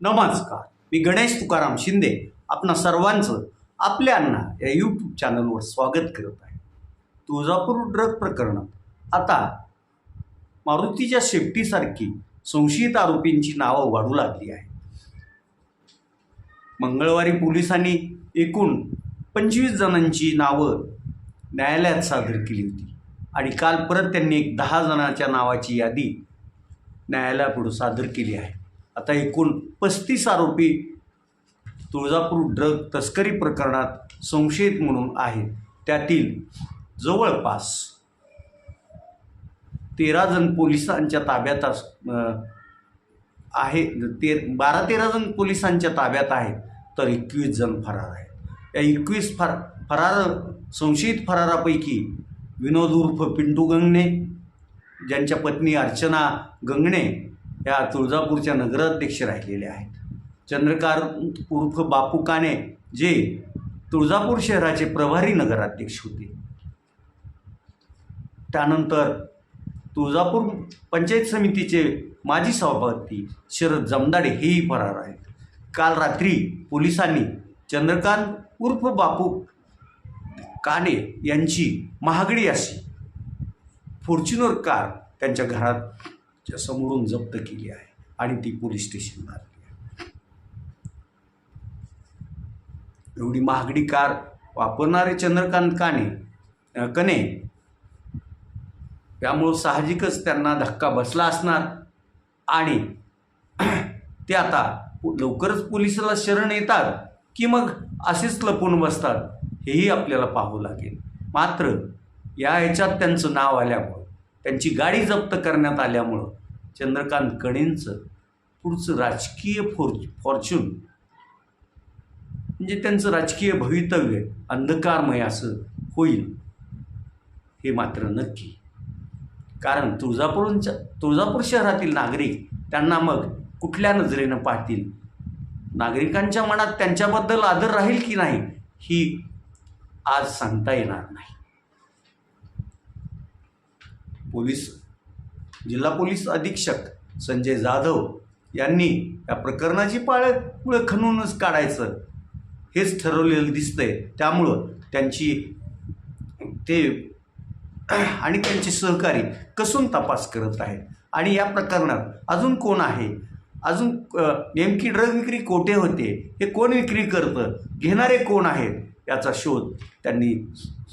नमस्कार. मी गणेश तुकाराम शिंदे. आपणा सर्वांचं आपल्या अण्णा या यूट्यूब चॅनलवर स्वागत करत आहे. तुळजापूर ड्रग प्रकरणात आता मारुतीच्या शेपटीसारखी संशयित आरोपींची नावं वाढू लागली आहे मंगळवारी पोलिसांनी एकूण पंचवीस जणांची नावं न्यायालयात सादर केली होती आणि काल परत त्यांनी एक दहा जणांच्या नावाची यादी न्यायालयापुढं सादर केली आहे. आता एकूण पस्तीस आरोपी तुळजापूर ड्रग तस्करी प्रकरणात संशयित म्हणून आहेत. त्यातील जवळपास तेरा जण पोलिसांच्या ताब्यात अस आहे. ते बारा तेरा जण पोलिसांच्या ताब्यात आहेत तर एकवीस जण फरार आहेत. या एकवीस फर फरार संशयित फरारापैकी विनोद उर्फ पिंटू गंगणे ज्यांच्या पत्नी अर्चना गंगणे या तुळजापूरच्या नगराध्यक्ष राहिलेल्या आहेत. चंद्रकार उर्फ बापू काने जे तुळजापूर शहराचे प्रभारी नगराध्यक्ष होते. त्यानंतर तुळजापूर पंचायत समितीचे माजी सभापती शरद जमदाडे हेही फरार आहेत. काल रात्री पोलिसांनी चंद्रकांत उर्फ बापू काने यांची महागडी अशी फॉर्च्युनर कार त्यांच्या घरात समोरून जप्त केली आहे आणि ती पोलीस स्टेशनला आली आहे. एवढी महागडी कार वापरणारे चंद्रकांत काने कने त्यामुळं साहजिकच त्यांना धक्का बसला असणार आणि ते आता लवकरच पोलिसाला शरण येतात की मग असेच लपून बसतात हेही आपल्याला पाहावं लागेल. मात्र या ह्याच्यात त्यांचं नाव आल्यामुळं त्यांची गाडी जप्त करण्यात आल्यामुळं चंद्रकांत कणेंचं पुढचं राजकीय फॉर फॉर्च्यून म्हणजे त्यांचं राजकीय भवितव्य अंधकारमय असं होईल हे मात्र नक्की. कारण तुळजापूरच्या तुळजापूर शहरातील नागरिक त्यांना मग कुठल्या नजरेनं पाहतील? नागरिकांच्या मनात त्यांच्याबद्दल आदर राहील की नाही ही आज सांगता येणार नाही. पोलीस जिल्हा पोलीस अधीक्षक संजय जाधव यांनी या प्रकरणाची पाळमुळं खणूनच काढायचं. हेच ठरवलेलं दिसतंय. त्यामुळं त्यांची ते आणि त्यांचे सहकारी कसून तपास करत आहेत? आणि या प्रकरणात अजून कोण आहे? अजून नेमकी ड्रग विक्री कोठे होते? हे कोण विक्री करतं? घेणारे कोण आहेत? याचा शोध त्यांनी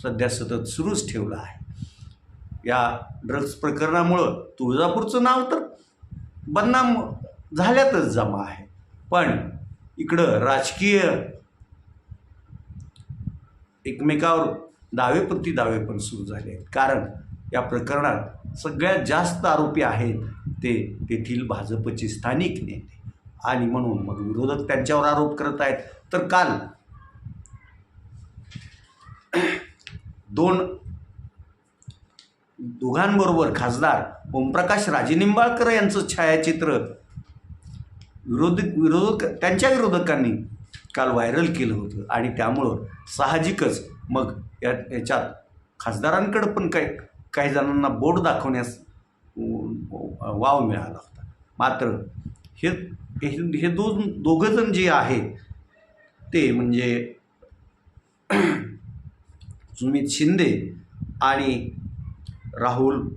सध्या सतत सुरूच ठेवला आहे. या ड्रग्ज प्रकरणामुळं तुळजापूरचं नाव तर बदनाम झाल्यातच जमा आहे. पण इकडं राजकीय एकमेकावर दावेप्रती दावे पण सुरू झाले आहेत. कारण या प्रकरणात सगळ्यात जास्त आरोपी आहेत ते तेथील भाजपचे स्थानिक नेते. आणि म्हणून मग विरोधक त्यांच्यावर आरोप करत आहेत. तर काल दोन दोघांबरोबर खासदार ओमप्रकाश राजेनिंबाळकर यांचं छायाचित्र विरोधक विरोधक त्यांच्या विरोधकांनी काल व्हायरल केलं होतं. आणि त्यामुळं साहजिकच मग या याच्यात खासदारांकडं पण काही काही जणांना बोट दाखवण्यास वाव मिळाला होता. मात्र हे हे हे दोन दोघंजण जे आहेत ते म्हणजे सुमित शिंदे आणि राहुल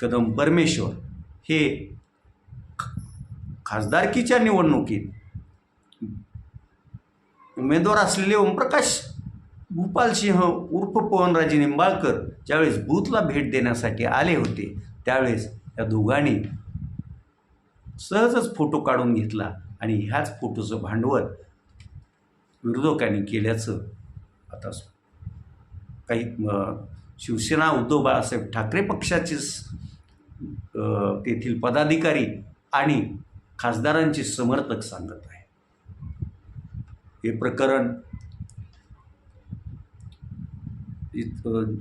कदम परमेश्वर हे खासदारकीच्या निवडणुकीत उमेदवार असलेले ओमप्रकाश भूपालसिंह उर्फ पवनराजे निंबाळकर ज्यावेळेस बूथला भेट देण्यासाठी आले होते त्यावेळेस या दोघांनी सहजच फोटो काढून घेतला आणि ह्याच फोटोचं भांडवल विरोधकांनी केल्याचं आता काही शिवसेना उद्धव बाळासाहेब ठाकरे पक्षाचे तेथील पदाधिकारी आणि खासदारांचे समर्थक सांगत आहे. हे प्रकरण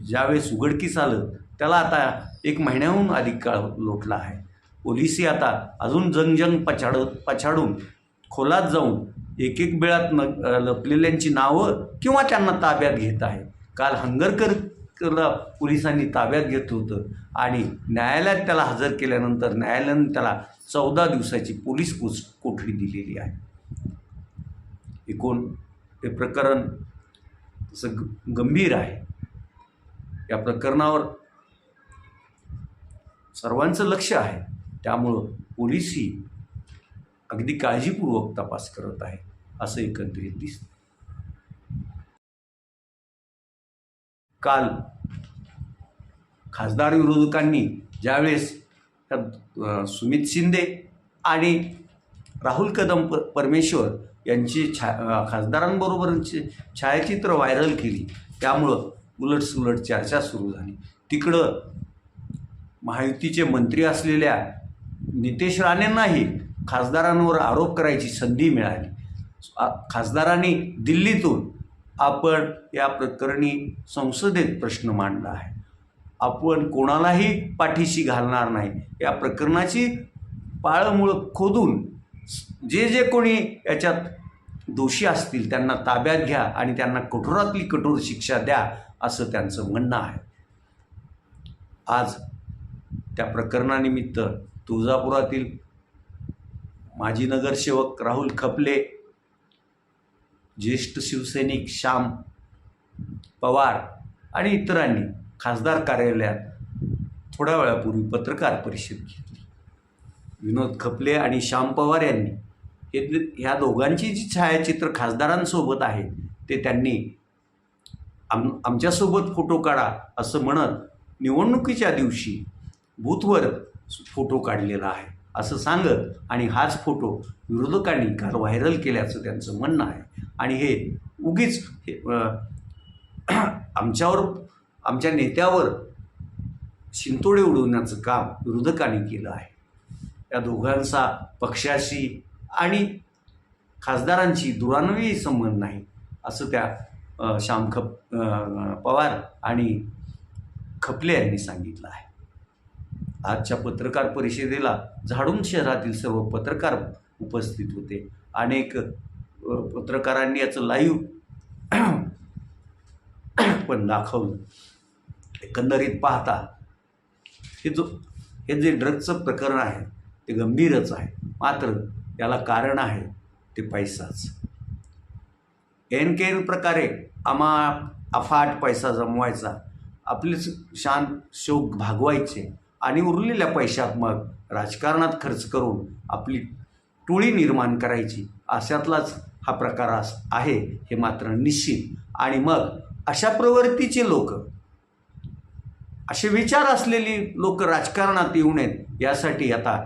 ज्यावेळेस उघडकीस आलं त्याला आता एक महिन्याहून अधिक काळ लोटला आहे. पोलिसी आता अजून जंगजंग पछाड पछाडून खोलात जाऊन एक एक बेळात न लपलेल्यांची नावं किंवा त्यांना ताब्यात घेत आहे. काल हंगरकर त्याला पोलिसांनी ताब्यात घेतलं होतं. आणि न्यायालयात त्याला हजर केल्यानंतर न्यायालयानं त्याला चौदा दिवसाची पोलीस कोच कोठडी दिलेली आहे. एकूण हे प्रकरण तसं ग गंभीर आहे. या प्रकरणावर सर्वांचं लक्ष आहे. त्यामुळं पोलीसही अगदी काळजीपूर्वक तपास करत आहे असं एकंदरीत दिसतं काल खासदार विरोधकांनी ज्यावेळेस त्या, सुमित शिंदे आणि राहुल कदम प परमेश्वर यांची छा खासदारांबरोबरची छायाचित्र व्हायरल केली. त्यामुळं उलटसुलट चर्चा सुरू झाली. तिकडं महायुतीचे मंत्री असलेल्या नितेश राणेंनाही खासदारांवर आरोप करायची संधी मिळाली. खासदारांनी दिल्लीतून आपण या प्रकरणी संसदेत प्रश्न मांडला आहे. आपण कोणालाही पाठीशी घालणार नाही. या प्रकरणाची पाळमुळं खोदून जे जे कोणी याच्यात दोषी असतील त्यांना ताब्यात घ्या आणि त्यांना कठोरातली कठोर शिक्षा द्या असं त्यांचं म्हणणं आहे. आज त्या प्रकरणानिमित्त तुळजापुरातील माजी नगरसेवक राहुल खपले ज्येष्ठ शिवसैनिक श्याम पवार आणि इतरांनी खासदार कार्यालयात थोड्या वेळापूर्वी पत्रकार परिषद घेतली. विनोद खपले आणि श्याम पवार यांनी हे ह्या दोघांची जी छायाचित्र खासदारांसोबत आहे ते त्यांनी आम आमच्यासोबत फोटो काढा असं म्हणत निवडणुकीच्या दिवशी बूथवर फोटो काढलेला आहे. असं सांगत आणि हाच फोटो विरोधकांनी काल व्हायरल केल्याचं त्यांचं म्हणणं आहे. आणि हे उगीच हे, आमच्यावर आमच्या नेत्यावर शिंतोडे उडवण्याचं काम विरोधकांनी केलं आहे. या दोघांचा पक्षाशी आणि खासदारांची दुरान्वयी संबंध नाही असं त्या श्याम खप पवार आणि खपले यांनी सांगितलं आहे. आजच्या पत्रकार परिषदेला झाडून शहरातील सर्व पत्रकार उपस्थित होते. अनेक पत्रकारांनी याचं लाईव्ह पण दाखवलं. एकंदरीत पाहता हे जो हे जे ड्रग्जचं प्रकरण आहे ते गंभीरच आहे. मात्र याला कारण आहे ते पैसाच. एन के प्रकारे आम्हा अफाट पैसा जमवायचा. आपले शान शोक भागवायचे. आणि उरलेल्या पैशात मग राजकारणात खर्च करून आपली टोळी निर्माण करायची अशातलाच हा प्रकार अस- आहे हे मात्र निश्चित. आणि मग अशा प्रवृत्तीचे लोक असे विचार असलेली लोक राजकारणात येऊ नयेत यासाठी आता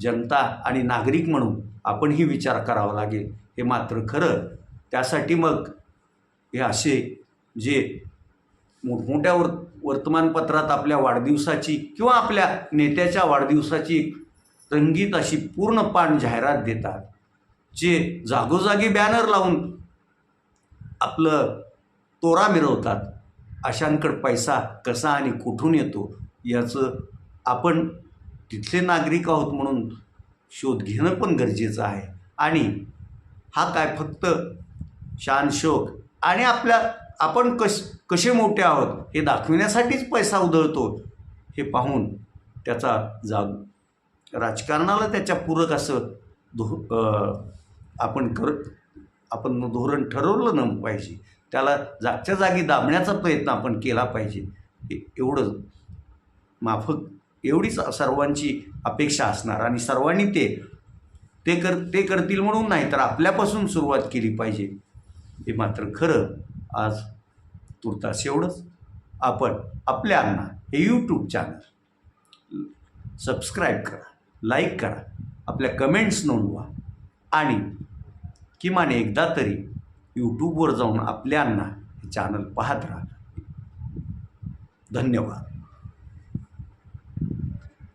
जनता आणि नागरिक म्हणून आपणही विचार करावा लागेल हे मात्र खरं. त्यासाठी मग हे असे जे मोठमोठ्या वर्तमानपत्रात आपल्या वाढदिवसाची किंवा आपल्या नेत्याच्या वाढदिवसाची रंगीत अशी पूर्ण पान जाहिरात देतात जे जागोजागी बॅनर लावून आपलं तोरा मिरवतात. अशांकडे पैसा कसा आणि कुठून येतो याचं आपण तिथले नागरिक आहोत म्हणून शोध घेणं पण गरजेचं आहे. आणि हा काय फक्त शान शोक आणि आपल्या आपण कश कसे मोठे आहोत हे दाखविण्यासाठीच पैसा उधळतो हे पाहून त्याचा जाग. राजकारणाला त्याच्या पूरक असं धो आपण कर आपण धोरण ठरवलं न पाहिजे. त्याला जागच्या जागी दाबण्याचा प्रयत्न आपण केला पाहिजे. एवढं माफक एवढीच सर्वांची अपेक्षा असणार आणि सर्वांनी ते ते कर ते करतील म्हणून नाही तर आपल्यापासून सुरुवात केली पाहिजे. हे मात्र खरं. आज तुर्तास एवढंच. आपण आपल्या आपल्यांना हे यूट्यूब चॅनल सबस्क्राईब करा लाईक करा आपल्या कमेंट्स नोंदवा आणि किमान एकदा तरी यूट्यूबवर जाऊन आपल्यांना हे चॅनल पाहत राहा. धन्यवाद.